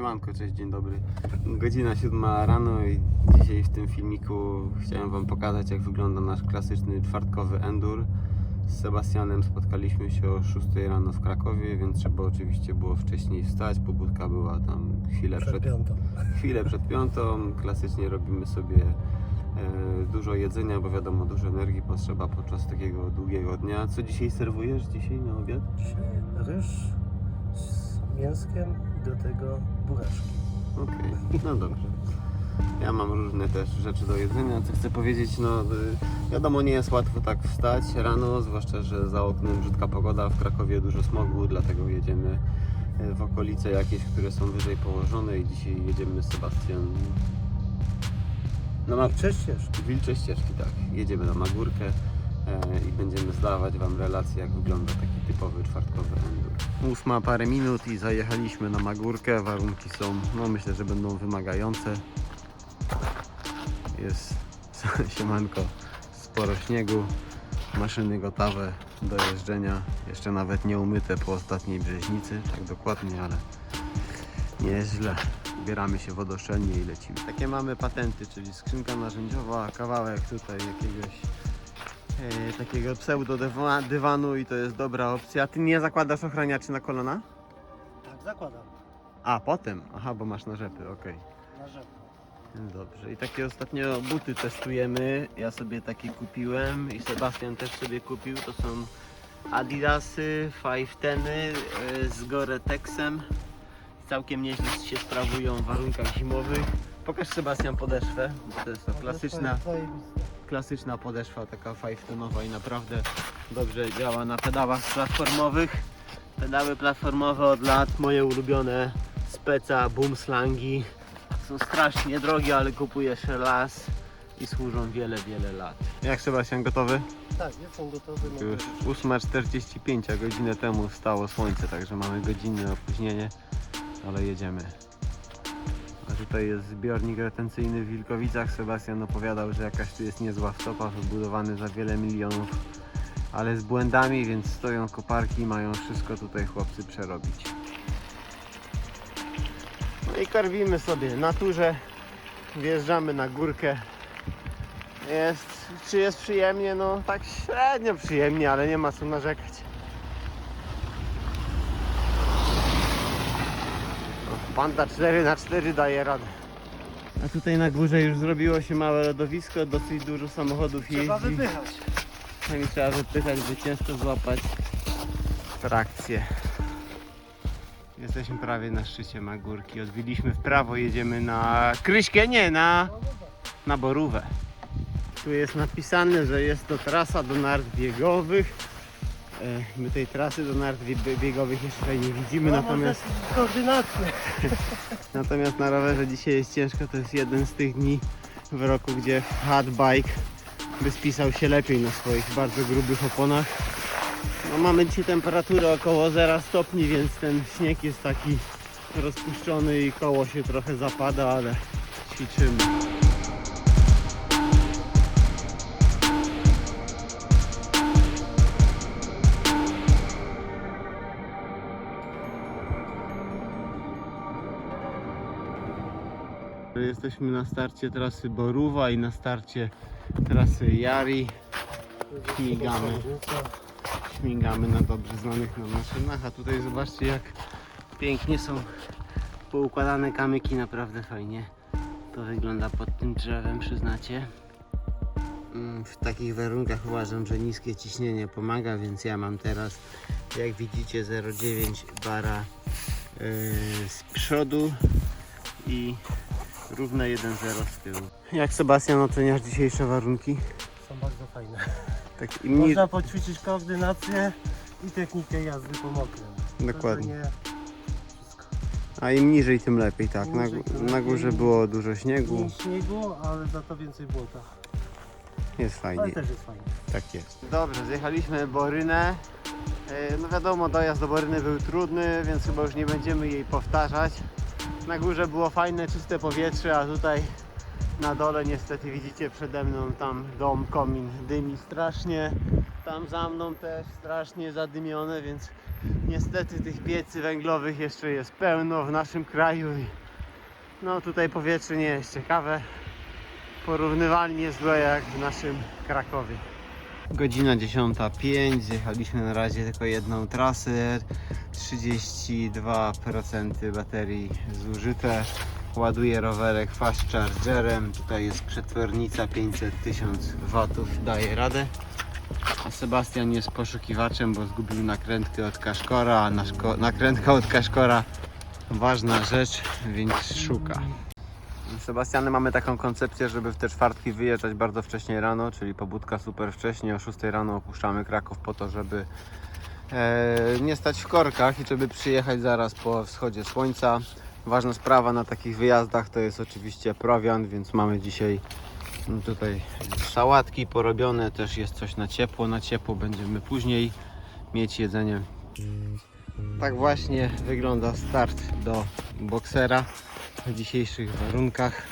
Siemanko, cześć, dzień dobry. Godzina 7 rano i dzisiaj w tym filmiku chciałem Wam pokazać jak wygląda nasz klasyczny czwartkowy endur. Z Sebastianem spotkaliśmy się o 6 rano w Krakowie, więc trzeba oczywiście było wcześniej wstać. Pobudka była tam chwilę Przed przed, piątą. chwilę przed piątą. Klasycznie robimy sobie e, dużo jedzenia, bo wiadomo, dużo energii potrzeba podczas takiego długiego dnia. Co dzisiaj serwujesz dzisiaj na obiad? Dzisiaj ryż mięskiem i do tego buraszki. Okej, no dobrze. Ja mam różne też rzeczy do jedzenia. Co chcę powiedzieć, no y, wiadomo, nie jest łatwo tak wstać rano, zwłaszcza, że za oknem brzydka pogoda, w Krakowie dużo smogu, dlatego jedziemy y, w okolice jakieś, które są wyżej położone i dzisiaj jedziemy z Sebastian na Ma- Cześć ścieżki. Wilcze ścieżki, tak. Jedziemy na Magórkę i będziemy zdawać Wam relację, jak wygląda taki typowy czwartkowy endur. Ósma parę minut i zajechaliśmy na Magórkę. Warunki są, no myślę, że będą wymagające. Jest siemanko, sporo śniegu, maszyny gotowe do jeżdżenia. Jeszcze nawet nie umyte po ostatniej brzeźnicy, tak dokładnie, ale nie jest źle. Ubieramy się wodoszczelnie i lecimy. Takie mamy patenty, czyli skrzynka narzędziowa, kawałek tutaj jakiegoś e, takiego pseudo dywa- dywanu i to jest dobra opcja. Ty nie zakładasz ochraniaczy na kolana? Tak, zakładam. A, potem. Aha, bo masz na rzepy, okej. Na rzepę. Dobrze, i takie ostatnio buty testujemy. Ja sobie takie kupiłem i Sebastian też sobie kupił. To są Adidasy 510 y, z Gore-Texem. Całkiem nieźle się sprawują w warunkach zimowych. Pokaż Sebastian podeszwę, bo to jest to klasyczna, Zajebiste. Klasyczna podeszwa, taka 5-tonowa i naprawdę dobrze działa na pedałach platformowych. Pedały platformowe od lat, moje ulubione speca, boom slangi. Są strasznie drogie, ale kupujesz las i służą wiele, wiele lat. Jak Sebastian gotowy? Tak, jestem gotowy na Już wyjście. 8.45, a godzinę temu wstało słońce, także mamy godzinne opóźnienie, ale jedziemy. Tutaj jest zbiornik retencyjny w Wilkowicach. Sebastian opowiadał, że jakaś tu jest niezła wtopa, wybudowany za wiele milionów, ale z błędami, więc stoją koparki, mają wszystko tutaj chłopcy przerobić. No i karwimy sobie naturze, wjeżdżamy na górkę. Jest, czy jest przyjemnie? No tak średnio przyjemnie, ale nie ma co narzekać. Panda 4 na 4 daje radę. A tutaj na górze już zrobiło się małe lodowisko, dosyć dużo samochodów Trzeba jeździ. wypychać. Czasami trzeba wypychać, bo ciężko złapać trakcję. Jesteśmy prawie na szczycie Magórki. Odbiliśmy w prawo, jedziemy na Kryśkę, nie, na, na Borówę. Tu jest napisane, że jest to trasa do nart biegowych. My tej trasy do nart bie- biegowych jeszcze tutaj nie widzimy, No, natomiast, może koordynację. natomiast na rowerze dzisiaj jest ciężko. To jest jeden z tych dni w roku, gdzie hard bike by spisał się lepiej na swoich bardzo grubych oponach. No, mamy dzisiaj temperaturę około 0 stopni, więc ten śnieg jest taki rozpuszczony i koło się trochę zapada, ale ćwiczymy. Jesteśmy na starcie trasy Boruwa i na starcie trasy Jari. Śmigamy. Śmigamy na dobrze znanych nam maszynach, a tutaj zobaczcie jak pięknie są poukładane kamyki, naprawdę fajnie to wygląda pod tym drzewem, przyznacie. Mm, W takich warunkach uważam, że niskie ciśnienie pomaga, więc ja mam teraz, jak widzicie, 0,9 bara yy, z przodu i równe 1,0 z tyłu. Jak Sebastian oceniasz dzisiejsze warunki? Są bardzo fajne. Tak im ni- Można poćwiczyć koordynację i technikę jazdy po mokrym. Dokładnie. A im niżej, tym lepiej, tak. Na, niżej, tym na górze lepiej. było dużo śniegu. Mniej śniegu, ale za to więcej błota. Jest Ale fajnie. też jest fajnie. Tak jest. Dobrze, zjechaliśmy Borynę. E, No wiadomo, dojazd do Boryny był trudny, więc chyba już nie będziemy jej powtarzać. Na górze było fajne, czyste powietrze, a tutaj na dole niestety widzicie przede mną tam dom, komin dymi strasznie. Tam za mną też strasznie zadymione, więc Niestety tych piecy węglowych jeszcze jest pełno w naszym kraju i no tutaj powietrze nie jest ciekawe. Porównywalnie złe jak w naszym Krakowie. Godzina 10.05, zjechaliśmy na razie tylko jedną trasę. 32% baterii zużyte. Ładuję rowerek fast chargerem. Tutaj jest przetwornica 500 tysiąc watów, daje radę. A Sebastian jest poszukiwaczem, bo zgubił nakrętkę od kaszkora, a nakrętka od kaszkora ważna rzecz, więc szuka. Z Sebastianem mamy taką koncepcję, żeby w te czwartki wyjeżdżać bardzo wcześnie rano, czyli pobudka super wcześnie, o 6 rano opuszczamy Kraków po to, żeby e, nie stać w korkach i żeby przyjechać zaraz po wschodzie słońca. Ważna sprawa na takich wyjazdach to jest oczywiście prowiant, więc mamy dzisiaj no tutaj sałatki porobione, też jest coś na ciepło. Na ciepło będziemy później mieć jedzenie. Tak właśnie wygląda start do boksera w dzisiejszych warunkach.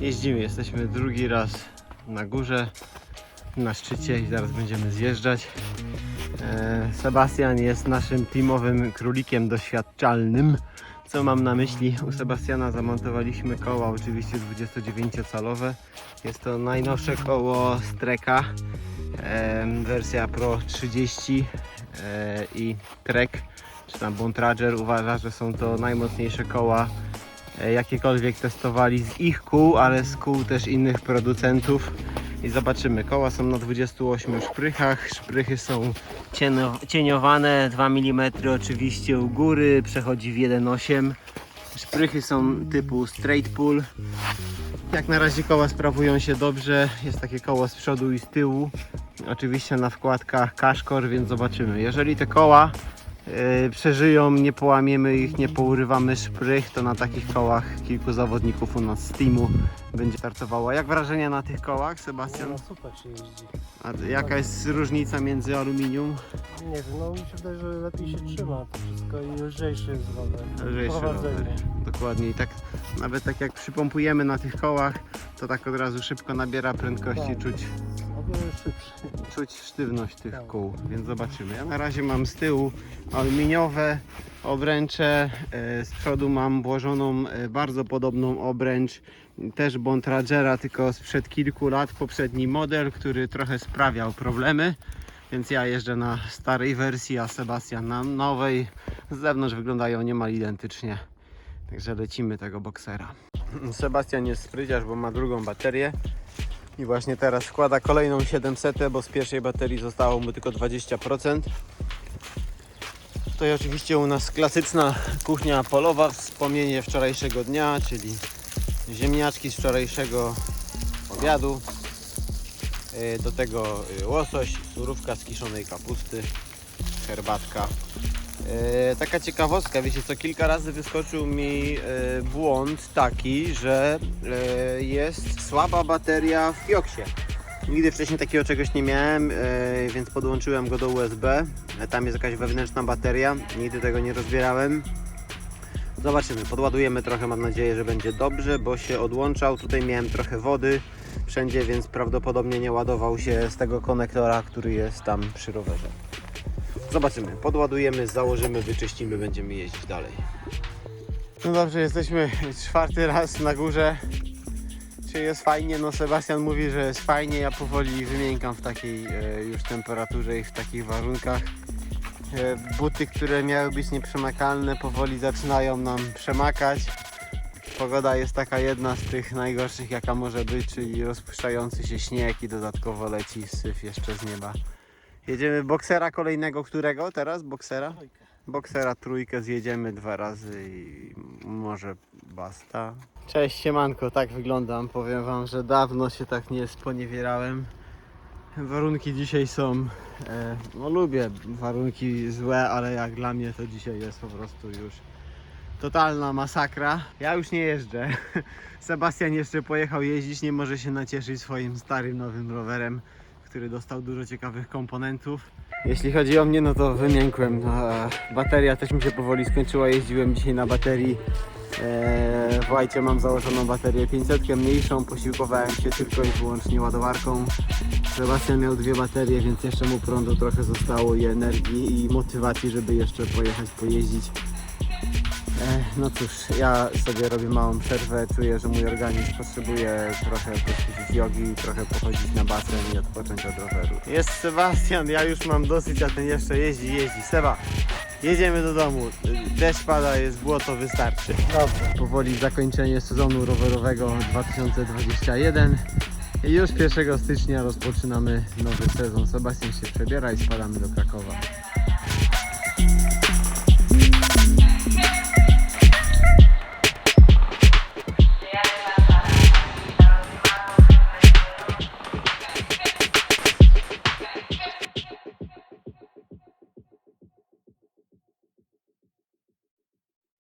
Jeździmy, jesteśmy drugi raz na górze, na szczycie i zaraz będziemy zjeżdżać. E, Sebastian jest naszym teamowym królikiem doświadczalnym. Co mam na myśli? U Sebastiana zamontowaliśmy koła, oczywiście 29-calowe. Jest to najnowsze koło Streka, wersja Pro 30 e, i Trek, czy tam Bontrager uważa, że są to najmocniejsze koła e, jakiekolwiek testowali z ich kół, ale z kół też innych producentów. I zobaczymy, koła są na 28 szprychach, szprychy są cieno, cieniowane, 2 mm oczywiście u góry, przechodzi w 1,8 Szprychy są typu straight pull. Jak na razie koła sprawują się dobrze, jest takie koło z przodu i z tyłu. Oczywiście na wkładkach kaszkor, więc zobaczymy. Jeżeli te koła przeżyją, nie połamiemy ich, nie pourywamy szprych, to na takich kołach kilku zawodników u nas z teamu będzie startowało. Jak wrażenia na tych kołach, Sebastian? No super się jeździ. A jaka jest różnica między aluminium? Nie wiem, no mi się wydaje, że lepiej się trzyma to wszystko i lżejszy jest rower. Lżejszy rower. Dokładnie i tak nawet tak jak przypompujemy na tych kołach, to tak od razu szybko nabiera prędkości, Tak. czuć. czuć sztywność tych kół, więc zobaczymy. Ja na razie mam z tyłu aluminiowe obręcze, e, z przodu mam włożoną e, bardzo podobną obręcz, też Bontragera, tylko sprzed kilku lat, poprzedni model, który trochę sprawiał problemy. Więc ja jeżdżę na starej wersji, a Sebastian na nowej. Z zewnątrz wyglądają niemal identycznie. Także lecimy tego boksera. Sebastian jest spryciarz, bo ma drugą baterię. I właśnie teraz wkłada kolejną 700, bo z pierwszej baterii zostało mu tylko 20%. Tutaj oczywiście u nas klasyczna kuchnia polowa, wspomnienie wczorajszego dnia, czyli ziemniaczki z wczorajszego obiadu. Yy, Do tego yy, łosoś, surówka z kiszonej kapusty, herbatka. Yy, Taka ciekawostka, wiecie co, kilka razy wyskoczył mi yy, błąd taki, że yy, jest słaba bateria w Fioksie. Nigdy wcześniej takiego czegoś nie miałem, więc podłączyłem go do USB. Tam jest jakaś wewnętrzna bateria, nigdy tego nie rozbierałem. Zobaczymy, podładujemy trochę, mam nadzieję, że będzie dobrze, bo się odłączał. Tutaj miałem trochę wody wszędzie, więc prawdopodobnie nie ładował się z tego konektora, który jest tam przy rowerze. Zobaczymy, podładujemy, założymy, wyczyścimy, będziemy jeździć dalej. No dobrze, jesteśmy czwarty raz na górze. Czy jest fajnie? No Sebastian mówi, że jest fajnie. Ja powoli wymiękam w takiej e, już temperaturze i w takich warunkach. E, buty, które miały być nieprzemakalne, powoli zaczynają nam przemakać. Pogoda jest taka jedna z tych najgorszych, jaka może być, czyli rozpuszczający się śnieg i dodatkowo leci syf jeszcze z nieba. Jedziemy boksera kolejnego, którego teraz? Boksera? Boksera trójkę zjedziemy dwa razy i może basta. Cześć siemanko, tak wyglądam. Powiem wam, że dawno się tak nie sponiewierałem. Warunki dzisiaj są, e, no lubię warunki złe, ale jak dla mnie to dzisiaj jest po prostu już totalna masakra. Ja już nie jeżdżę. Sebastian jeszcze pojechał jeździć, nie może się nacieszyć swoim starym nowym rowerem, który dostał dużo ciekawych komponentów. Jeśli chodzi o mnie, no to wymiękłem. Bateria też mi się powoli skończyła. Jeździłem dzisiaj na baterii Eee, w łajcie mam założoną baterię 500, mniejszą, posiłkowałem się tylko i wyłącznie ładowarką. Sebastian miał dwie baterie, więc jeszcze mu prądu trochę zostało i energii i motywacji, żeby jeszcze pojechać, pojeździć. No cóż, ja sobie robię małą przerwę, czuję, że mój organizm potrzebuje trochę poćwiczyć jogi, trochę pochodzić na basen i odpocząć od roweru. Jest Sebastian, ja już mam dosyć, a ten jeszcze jeździ, jeździ. Seba, jedziemy do domu. Deszcz pada, jest błoto, wystarczy. Dobrze. Powoli zakończenie sezonu rowerowego 2021. I już 1 stycznia rozpoczynamy nowy sezon. Sebastian się przebiera i spadamy do Krakowa.